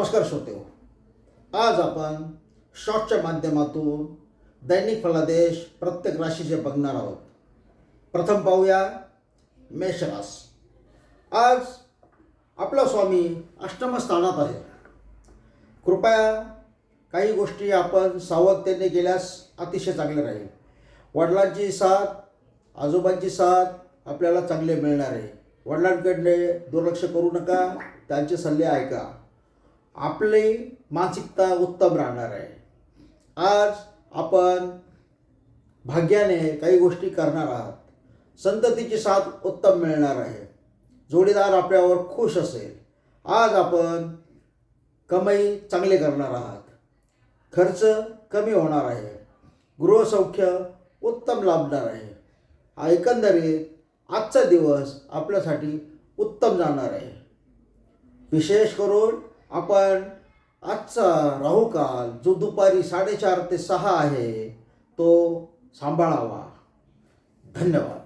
नमस्कार श्रोते हो। आज आपण शॉर्टच्या माध्यमातून दैनिक फलादेश प्रत्येक राशीचे बघणार आहोत. प्रथम पाहूया मेषरास आज आपला स्वामी अष्टमस्थानात आहे. कृपया काही गोष्टी आपण सावधतेने केल्यास अतिशय चांगले राहील. वडिलांची साथ आजोबांची साथ आपल्याला चांगले मिळणार आहे. वडिलांकडले दुर्लक्ष करू नका त्यांचे सल्ले ऐका. आपली मानसिकता उत्तम राहणार आहे. आज आपण भाग्याने काही गोष्टी करणार आहात. संततीची साथ उत्तम मिळणार आहे. जोडीदार आपल्यावर खुश असेल. आज आपण कमाई चांगले करणार आहात. खर्च कमी होणार आहे. गृहसौख्य उत्तम लाभणार आहे. एकंदरीत आजचा दिवस आपल्यासाठी उत्तम जाणार आहे. विशेष करून आपण आजचा राहुकाल जो दुपारी साडेचार ते सहा आहे तो सांभाळावा. धन्यवाद.